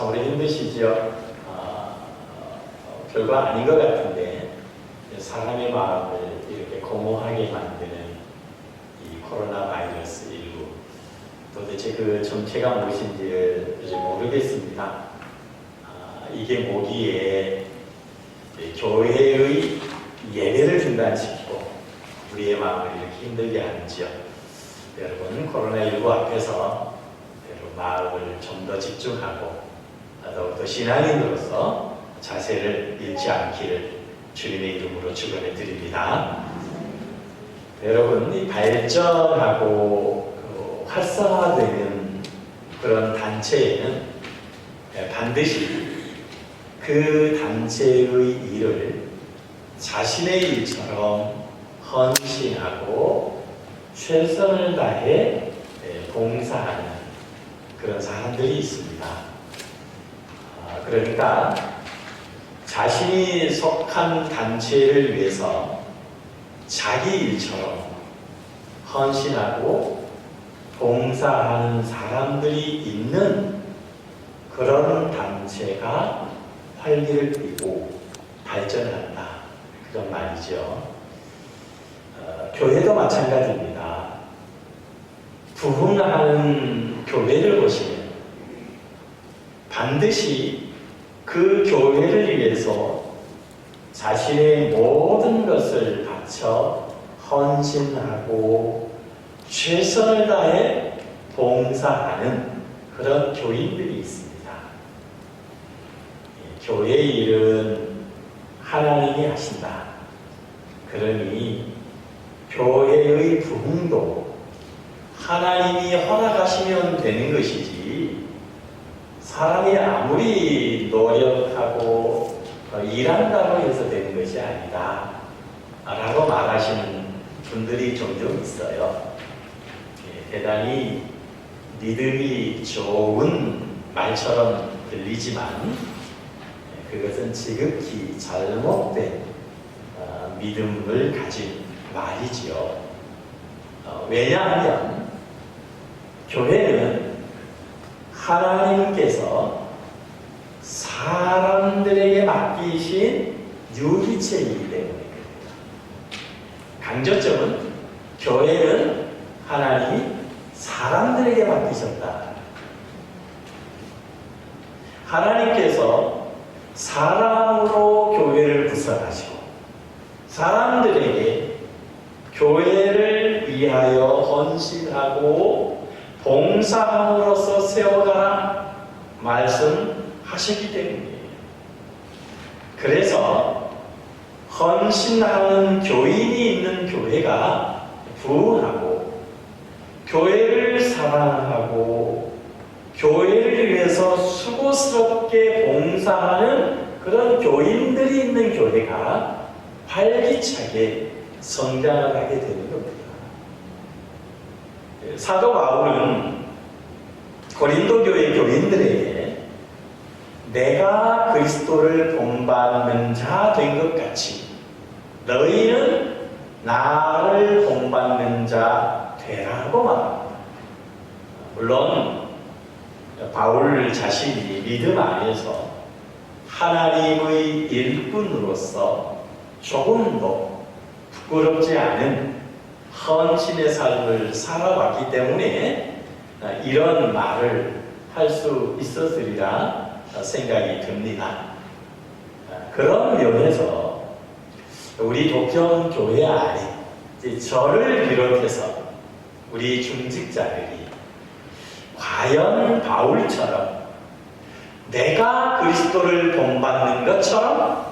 참으로 힘드시죠? 아, 어, 별거 아닌 것 같은데 사람의 마음을 이렇게 공허하게 만드는 이 코로나 바이러스 19 도대체 그 정체가 무엇인지를 이제 모르겠습니다. 아, 이게 뭐기에 이 교회의 예배를 중단시키고 우리의 마음을 이렇게 힘들게 하는지요. 여러분 코로나19 앞에서 마음을 좀 더 집중하고 더욱더 신앙인으로서 자세를 잃지 않기를 주님의 이름으로 축원해 드립니다. 여러분 이 발전하고 그 활성화되는 그런 단체에는 반드시 그 단체의 일을 자신의 일처럼 헌신하고 최선을 다해 봉사하는 그런 사람들이 있습니다. 아, 그러니까 자신이 속한 단체를 위해서 자기 일처럼 헌신하고 봉사하는 사람들이 있는 그런 단체가 활기를 띠고 발전한다. 그런 말이죠. 어, 교회도 마찬가지입니다. 부흥하는 교회를 보시면 반드시 그 교회를 위해서 자신의 모든 것을 바쳐 헌신하고 최선을 다해 봉사하는 그런 교인들이 있습니다. 예, 교회의 일은 하나님이 하신다. 그러니 교회의 부흥도 하나님이 허락하시면 되는 것이지 사람이 아무리 노력하고 어, 일한다고 해서 되는 것이 아니다. 라고 말하시는 분들이 종종 있어요. 예, 대단히 믿음이 좋은 말처럼 들리지만 예, 그것은 지극히 잘못된 어, 믿음을 가진 말이지요. 어, 왜냐하면 교회는 하나님께서 사람들에게 맡기신 유기체이기 때문에 그렇습니다. 강조점은 교회는 하나님이 사람들에게 맡기셨다. 하나님께서 사람으로 교회를 구성하시고 사람들에게 교회를 위하여 헌신하고 봉사함으로써 세워가라 말씀하셨기 때문이에요. 그래서 헌신하는 교인이 있는 교회가 부흥하고 교회를 사랑하고 교회를 위해서 수고스럽게 봉사하는 그런 교인들이 있는 교회가 활기차게 성장을 하게 되는 겁니다. 사도 바울은 고린도 교회 교인들에게 내가 그리스도를 본받는 자 된 것 같이 너희는 나를 본받는 자 되라고 말합니다. 물론 바울 자신이 믿음 안에서 하나님의 일꾼으로서 조금도 부끄럽지 않은 헌신의 삶을 살아왔기 때문에 이런 말을 할 수 있었으리라 생각이 듭니다. 그런 면에서 우리 독점 교회 안에 저를 비롯해서 우리 중직자들이 과연 바울처럼 내가 그리스도를 본받는 것처럼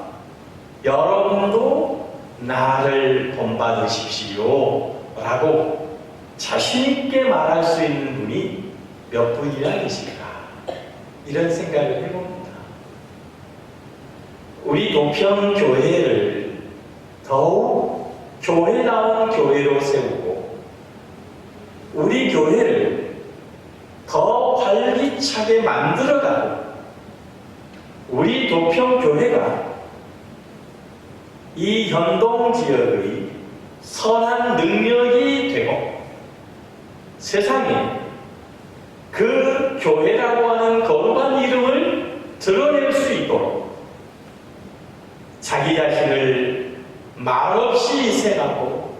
여러분도 나를 본받으십시오. 라고 자신있게 말할 수 있는 분이 몇 분이나 계실까? 이런 생각을 해봅니다. 우리 도평교회를 더욱 교회다운 교회로 세우고 우리 교회를 더 활기차게 만들어가고 우리 도평교회가 이 현동 지역의 선한 능력이 되고 세상에 그 교회라고 하는 거룩한 이름을 드러낼 수 있도록 자기 자신을 말없이 희생하고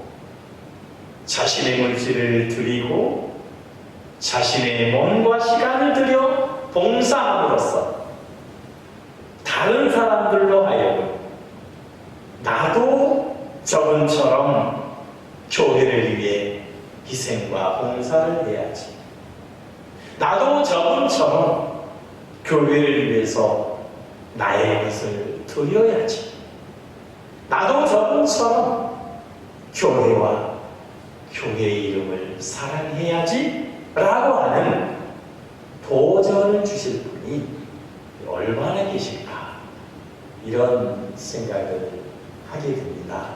자신의 물질을 드리고 자신의 몸과 시간을 들여 봉사함으로써 다른 사람들로 하여금 나도 저분처럼 교회를 위해 희생과 봉사를 해야지. 나도 저분처럼 교회를 위해서 나의 것을 드려야지. 나도 저분처럼 교회와 교회의 이름을 사랑해야지 라고 하는 도전을 주실 분이 얼마나 계실까 이런 생각을 하게 됩니다.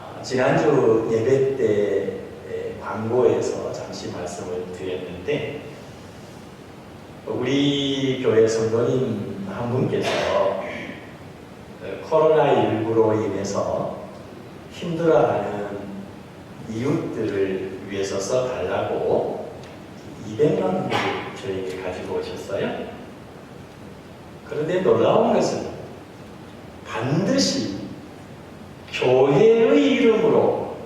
아, 지난주 예배 때 에, 광고에서 잠시 말씀을 드렸는데 우리 교회 성도님 한 분께서 코로나19로 인해서 힘들어하는 이웃들을 위해서 써달라고 200만 원을 저에게 가지고 오셨어요. 그런데 놀라운 것은 반드시 교회의 이름으로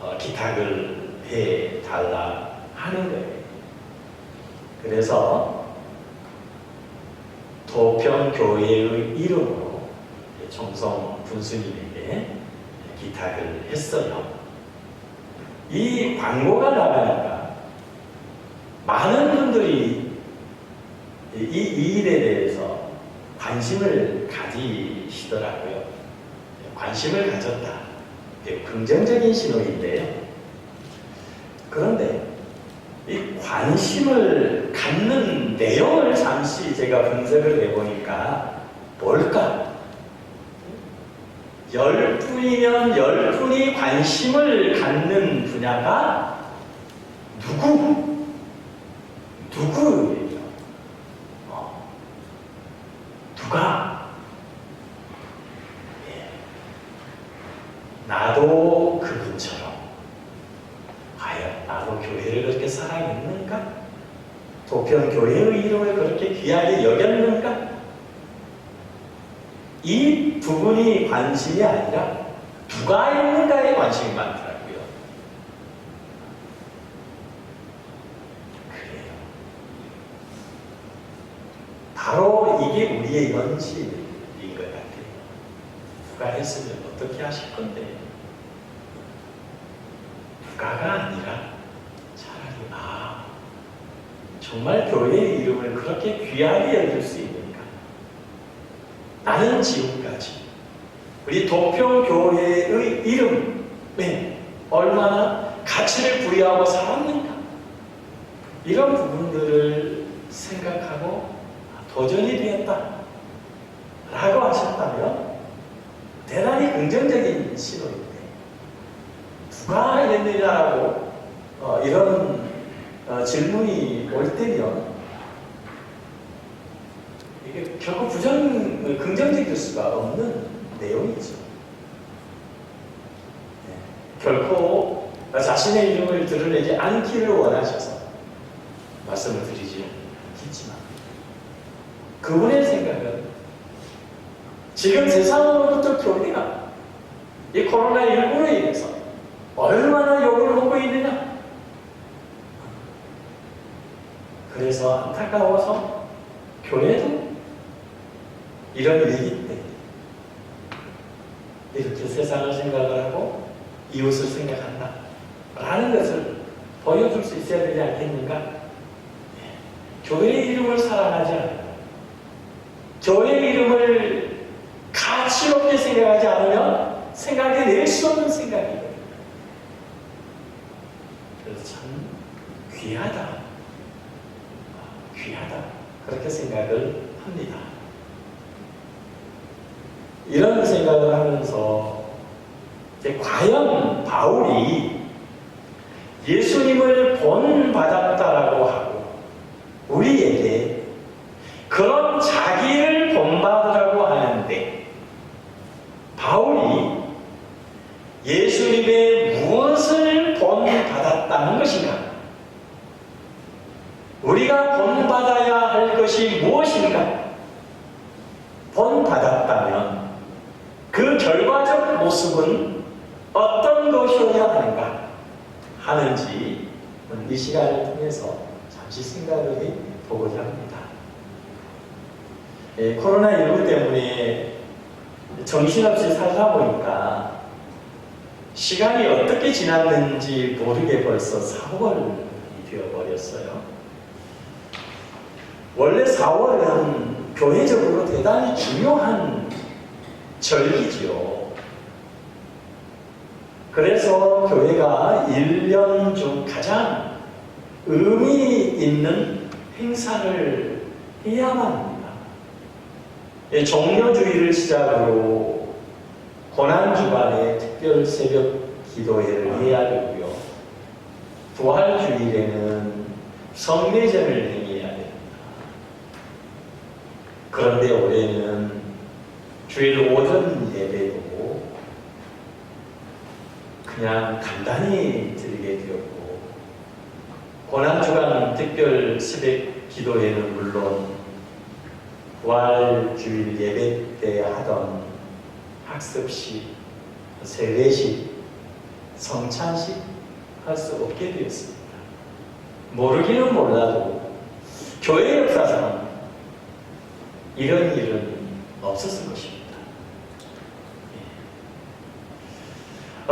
어, 기탁을 해 달라 하는 거예요. 그래서 도평교회의 이름으로 총성 군수님에게 기탁을 했어요. 이 광고가 나가니까 많은 분들이 이, 이 일에 대해서 관심을 가지시더라고요. 관심을 가졌다. 예, 긍정적인 신호인데요. 그런데 이 관심을 갖는 내용을 잠시 제가 분석을 해보니까 뭘까? 열 분이면 열 분이 관심을 갖는 분야가 누구? 누구예요? 어. 누가? 예. 나도 그분처럼 과연 나도 교회를 그렇게 사랑했는가? 도평 교회의 이름을 그렇게 귀하게 여겼는가? 이 부분이 관심이 아니라 누가 있는가에 관심이 많더라고요. 그래요. 바로 이게 우리의 현실인 것 같아요. 누가 했으면 어떻게 하실 건데? 누가가 아니라 차라리 아 정말 교회의 이름을 그렇게 귀하게 여길 수 있는가? 나는 지금까지 우리 도평교회의 이름에 얼마나 가치를 부여하고 살았는가? 이런 부분들을 생각하고 도전이 되었다. 라고 하셨다면 대단히 긍정적인 신호인데 누가 했느냐라고 어, 이런 어, 질문이 올 때면 결국 부정, 긍정적일 수가 없는 내용이죠. 네. 결코 자신의 이름을 드러내지 않기를 원하셔서 말씀을 드리지 않겠지만 그분의 생각은 지금 세상으로부터 교회가 이 코로나19로 인해서 얼마나 욕을 먹고 있느냐 그래서 안타까워서 교회도 이런 위기 때 이렇게 세상을 생각을 하고 이웃을 생각한다 라는 것을 보여줄 수 있어야 되지 않겠는가? 예. 교회의 이름을 사랑하지 않으면 교회의 이름을 가치 높게 생각하지 않으면 생각이 낼수 없는 생각이거든요. 그래서 참 귀하다. 귀하다. 그렇게 생각을 합니다. 이런 생각을 하면서 이제 과연 바울이 예수님을 본받았다라고 하고 우리에게 그런 자기를 본받으라고 하는데 바울이 예수님의 무엇을 본받았다는 것인가? 우리가 본받아야 할 것이 무엇인가 본받았다면 그 결과적 모습은 어떤 것이어야 하는가 하는지 이 시간을 통해서 잠시 생각을 해 보고자 합니다. 예, 코로나19 때문에 정신없이 살다 보니까 시간이 어떻게 지났는지 모르게 벌써 4월이 되어버렸어요. 원래 4월은 교회적으로 대단히 중요한 절기지요. 그래서 교회가 1년 중 가장 의미 있는 행사를 해야만 합니다. 예, 종료주의를 시작으로 고난주간에 특별 새벽 기도회를 해야 되고요. 부활주일에는 성례전을 행해야 됩니다. 그런데 올해는 주일 오전 예배도 그냥 간단히 드리게 되었고 고난주간 특별 새벽 기도회는 물론 부활 주일 예배 때 하던 학습식, 세례식, 성찬식 할 수 없게 되었습니다. 모르기는 몰라도 교회 역사상 이런 일은 없었을 것입니다.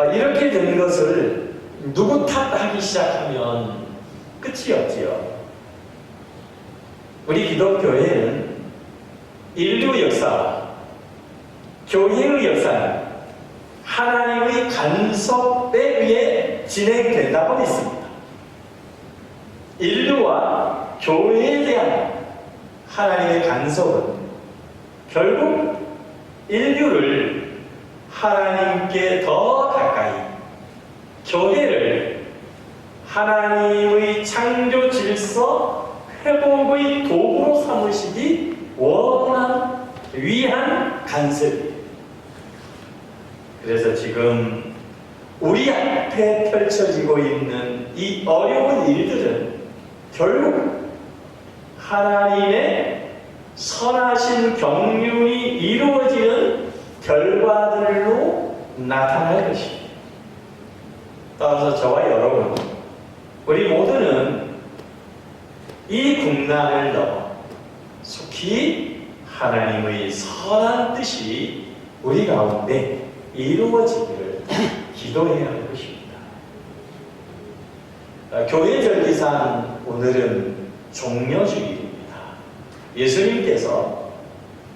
이렇게 된 것을 누구 탓하기 시작하면 끝이 없지요. 우리 기독교회는 인류 역사와 교회의 역사는 하나님의 간섭에 의해 진행된다고 믿습니다. 인류와 교회에 대한 하나님의 간섭은 결국 인류를 하나님께 더 가까이 교회를 하나님의 창조 질서 회복의 도구로 삼으시기 원한 위한 간섭입니다. 그래서 지금 우리 앞에 펼쳐지고 있는 이 어려운 일들은 결국 하나님의 선하신 경륜이 이루어지는 결과들로 나타날 것입니다. 따라서 저와 여러분, 우리 모두는 이 국난을 넘어 속히 하나님의 선한 뜻이 우리 가운데 이루어지기를 기도해야 할 것입니다. 아, 교회 절기상 오늘은 종료주일입니다. 예수님께서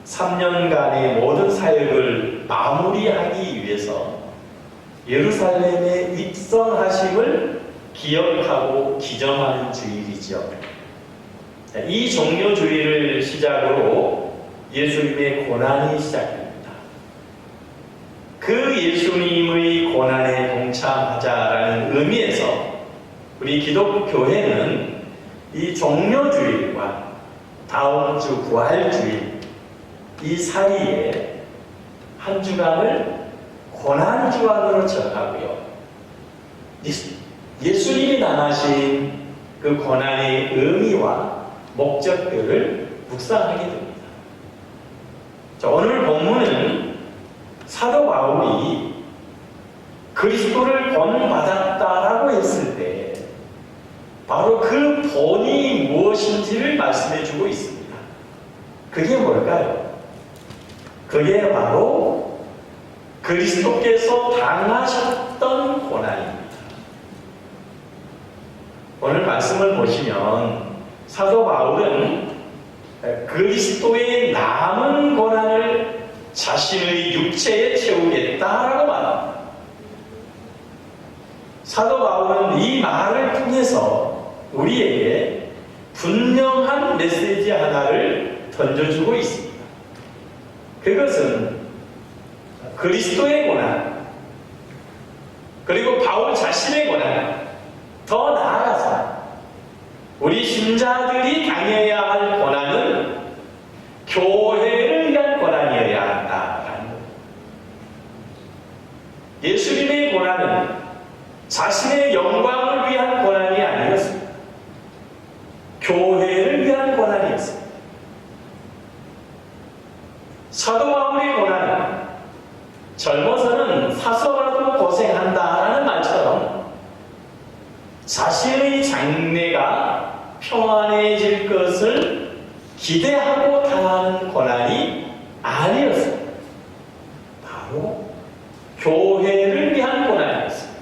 3년간의 모든 사역을 마무리하기 위해서 예루살렘에 입성하심을 기억하고 기점하는 주일이죠. 이 종료주일을 시작으로 예수님의 고난이 시작됩니다. 그 예수님의 고난에 동참하자라는 의미에서 우리 기독교회는 이 종료주일과 다음 주 부활주일 이 사이에 한 주간을 고난 주간으로 정하고요. 예수님이 당하신 그 고난의 의미와 목적들을 묵상하게 됩니다. 자, 오늘 본문은 사도 바울이 그리스도를 본받았다라고 했을 때 바로 그 본이 무엇인지를 말씀해 주고 있습니다. 그게 뭘까요? 그게 바로 그리스도께서 당하셨던 고난입니다. 오늘 말씀을 보시면 사도 바울은 그리스도의 남은 고난을 자신의 육체에 채우겠다라고 말합니다. 사도 바울은 이 말을 통해서 우리에게 분명한 메시지 하나를 던져주고 있습니다. 그것은 그리스도의 고난, 그리고 바울 자신의 고난, 더 나아가서 우리 신자들이 당해야 할 고난은 교회를 위한 고난이어야 것. 예수님의 고난은 자신의 영광을 위한 고난이 아니었습니다. 교회를 위한 고난이었습니다. 사도 바울의 고난은 젊어서는 사소하고 고생한다라는 말처럼 자신의 장래가 평안해질 것을 기대하고 당하는 고난이 아니었습니다. 바로 교회를 위한 고난이었습니다.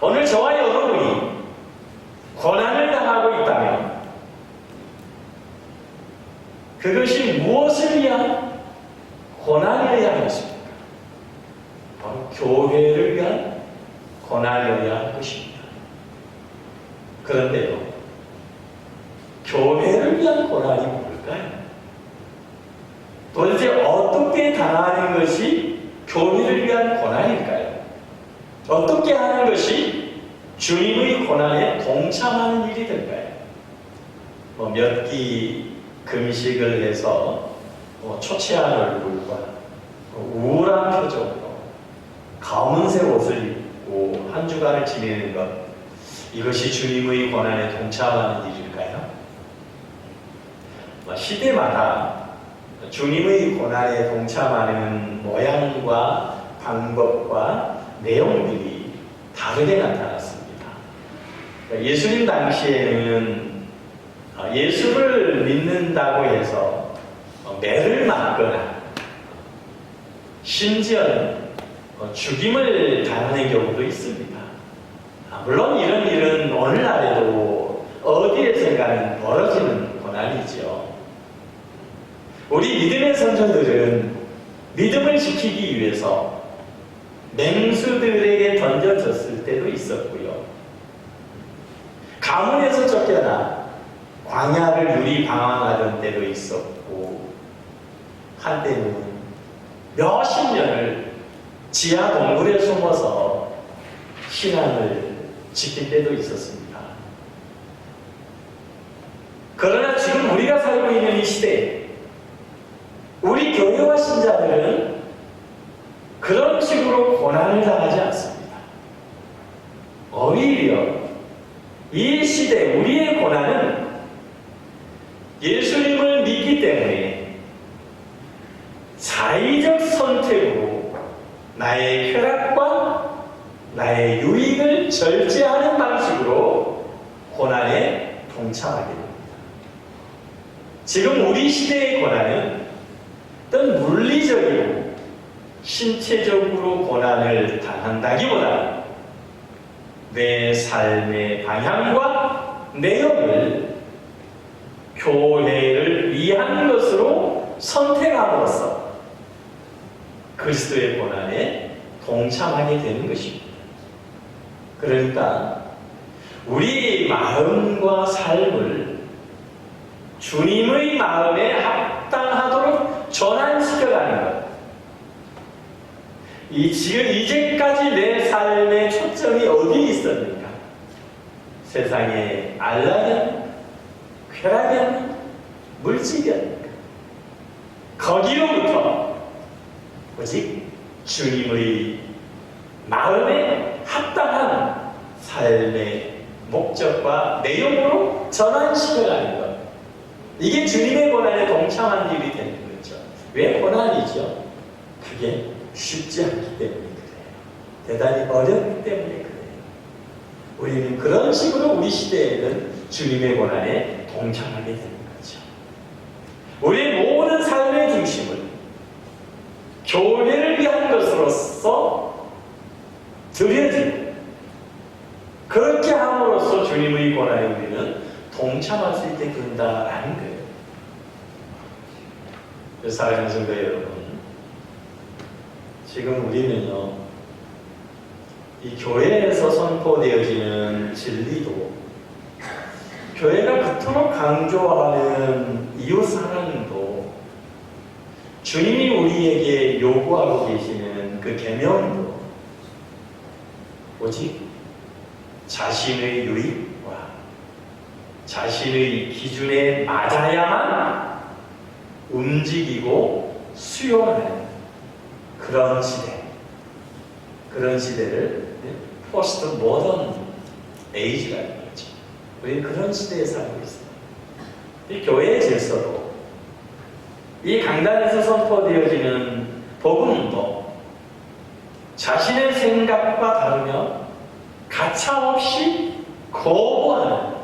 오늘 저와 여러분이 고난을 당하고 있다면 그것이 무엇을 위한 고난이어야 할 것입니까? 바로 교회를 위한 고난이어야 할 것입니다. 그런데요, 교회를 위한 고난이 뭘까요? 도대체 어떻게 당하는 것이 교회를 위한 고난일까요? 어떻게 하는 것이 주님의 고난에 동참하는 일이 될까요? 뭐 몇 끼 금식을 해서 뭐 초췌한 얼굴과 우울한 표정으로 검은색 옷을 입고 한 주간을 지내는 것 이것이 주님의 고난에 동참하는 일일까요? 뭐 시대마다 주님의 고난에 동참하는 모양과 방법과 내용들이 다르게 나타났습니다. 예수님 당시에는 어, 예수를 믿는다고 해서 어, 매를 맞거나 심지어는 어, 죽임을 당하는 경우도 있습니다. 아, 물론 이런 일은 오늘날에도 어디에선가는 벌어지는 고난이죠. 우리 믿음의 선조들은 믿음을 지키기 위해서 맹수들에게 던져졌을 때도 있었고요. 가문에서 쫓겨나 광야를 누리 방황하던 때도 있었고 한때는 몇십 년을 지하 동굴에 숨어서 신앙을 지킬 때도 있었습니다. 그러나 지금 우리가 살고 있는 이 시대에 우리 교회와 신자들은 그런 식으로 고난을 당하지 않습니다. 오히려 이 시대 우리의 고난은 예수님을 믿기 때문에 자의적 선택으로 나의 쾌락과 나의 유익을 절제하는 방식으로 고난에 동참하게 됩니다. 지금 우리 시대의 고난은 어떤 물리적이고 신체적으로 고난을 당한다기보다 내 삶의 방향과 내용을 교회를 위한 것으로 선택함으로써 그리스도의 고난에 동참하게 되는 것입니다. 그러니까 우리 마음과 삶을 주님의 마음에 합당하도록 전환시켜가는 것. 이 지금 이제까지 내 삶의 초점이 어디에 있었는가? 세상에 알라냐? 쾌락이었는가? 물질이었는가? 거기로부터 오직 주님의 마음에 합당한 삶의 목적과 내용으로 전환시켜가는 것. 이게 주님의 고난에 동참한 일이 되는 거죠. 왜 고난이죠? 그게 쉽지 않기 때문에 그래요. 대단히 어렵기 때문에 그래요. 우리는 그런 식으로 우리 시대에는 주님의 고난에 동참하게 되는 거죠. 모든 삶의 중심을 교회를 위한 것으로서 드려지고 그렇게 함으로써 주님의 고난에 우리는 동참할 수 있게 된다라는 거예요. 사랑하는 성도 여러분, 지금 우리는요, 이 교회에서 선포되어지는 진리도 교회가 그토록 강조하는 이웃 사랑도 주님이 우리에게 요구하고 계시는 그 계명도 오직 자신의 유익과 자신의 기준에 맞아야만 움직이고 수용하는 그런 시대, 그런 시대를 포스트 모던 에이지라는 거죠. 우리는 그런 시대에 살고 있습니다. 이 교회의 질서도 이 강단에서 선포되어지는 복음도 자신의 생각과 다르며 가차없이 거부하는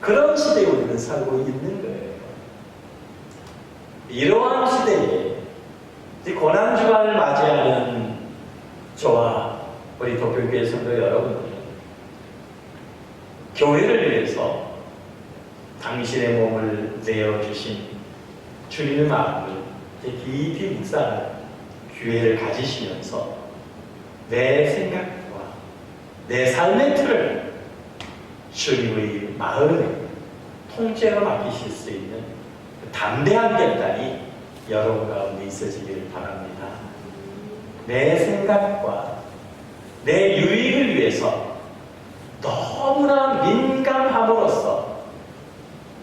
그런 시대에 우리는 살고 있는 거예요. 이러한 시대에 이 고난주간을 맞이하는 저와 우리 도쿄교회 성도 여러분들은 교회를 위해서 당신의 몸을 내어주신 주님의 마음을 깊이 묵상하는 기회를 가지시면서 내 생각과 내 삶의 틀을 주님의 마음에 통째로 맡기실 수 있는 그 담대한 결단이 여러분 가운데 있어지기를 바랍니다. 내 생각과 내 유익을 위해서 너무나 민감함으로써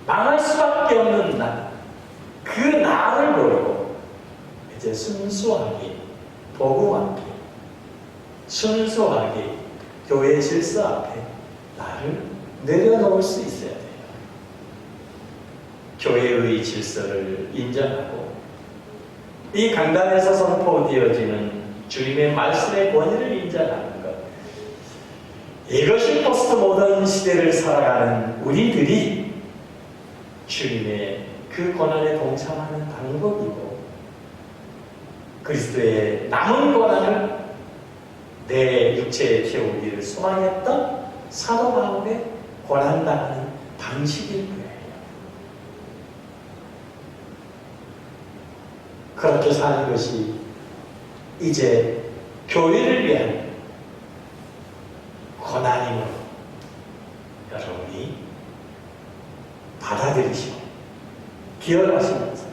망할 수밖에 없는 나, 그 나를 보고 이제 순수하게 복음 앞에 순수하게 교회 질서 앞에 나를 내려놓을 수 있어야 돼요. 교회의 질서를 인정하고 이 강단에서 선포되어지는 주님의 말씀의 권위를 인정하는 것. 이것이 포스트 모던 시대를 살아가는 우리들이 주님의 그 고난에 동참하는 방법이고 그리스도의 남은 고난을 내 육체에 채우기를 소망했던 사도 바울의 고난당하는 방식일 거예요. 그렇게 사는 것이 이제 교회를 위한 고난임으로 여러분이 받아들이시고 기억하시면서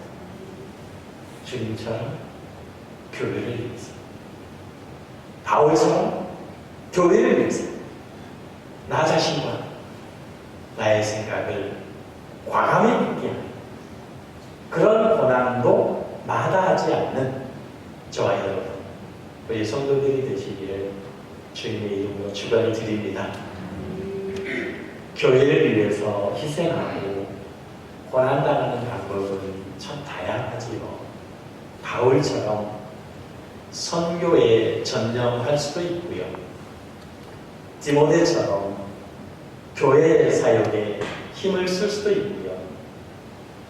주님처럼 교회를 위해서. 바울처럼 교회를 위해서 나 자신과 나의 생각을 과감히 포기하는 그런 고난도 마다하지 않는 저와 여러분 우리 성도들이 되시기를 주님의 이름으로 축원을 드립니다. 교회를 위해서 희생하고 고난당하는 방법은 참 다양하지요. 바울처럼 선교에 전념할 수도 있고요. 디모데처럼 교회 사역에 힘을 쓸 수도 있고요.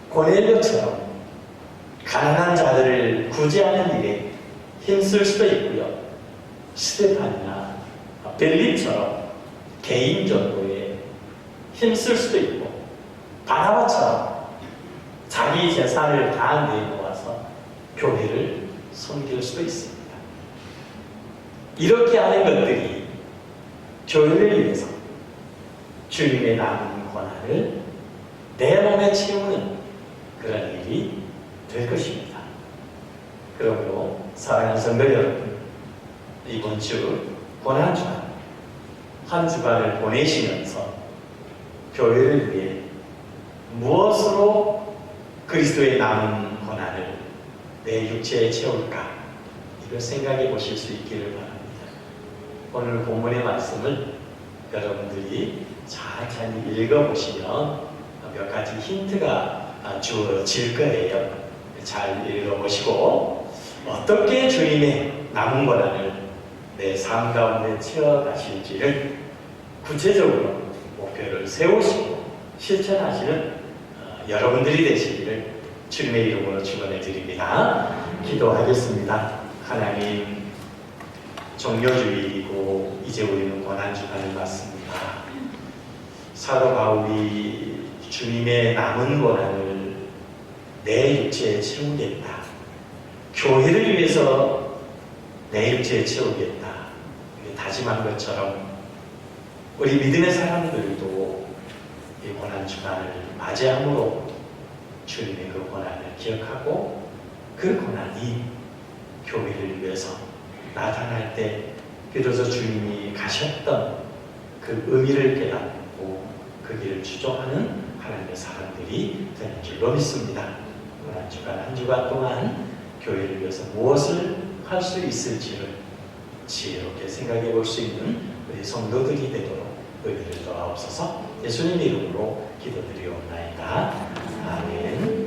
고넬료처럼 가난한 자들을 구제하는 일에 힘쓸 수도 있고요. 스테판이나 벨리처럼 개인 전도에 힘쓸 수도 있고 바나바처럼 자기 재산을 다 내놓아서 교회를 섬길 수도 있습니다. 이렇게 하는 것들이 교회를 위해서 주님의 남은 권한을 내 몸에 채우는 그런 일이 될 것입니다. 그러므로 사랑하는 성도 여러분, 이번 주 고난 주간 한 주간을 보내시면서 교회를 위해 무엇으로 그리스도의 남은 고난을 내 육체에 채울까 이걸 생각해 보실 수 있기를 바랍니다. 오늘 본문의 말씀을 여러분들이 천천히 읽어보시면 몇 가지 힌트가 주어질 거예요. 잘 읽어보시고 어떻게 주님의 남은 고난을 내 삶 가운데 채워가실지를 구체적으로 목표를 세우시고 실천하시는 어, 여러분들이 되시기를 주님의 이름으로 축원해 드립니다. 기도하겠습니다. 하나님 종료주일이고 이제 우리는 고난 주간을 맞습니다. 사도 바울이 주님의 남은 고난을 내 육체에 채우겠다. 교회를 위해서 내 육체에 채우겠다. 다짐한 것처럼 우리 믿음의 사람들도 이 고난 주간을 맞이함으로 주님의 그 고난을 기억하고 그 고난이 교회를 위해서 나타날 때 비로소 주님이 가셨던 그 의미를 깨닫고 그 길을 추종하는 하나님의 사람들이 되는 줄로 믿습니다. 고난 주간 한 주간 동안 교회를 위해서 무엇을 할 수 있을지를 지혜롭게 생각해 볼 수 있는 우리 성도들이 되도록 은혜를 더하옵소서 예수님 이름으로 기도드리옵나이다. 아멘.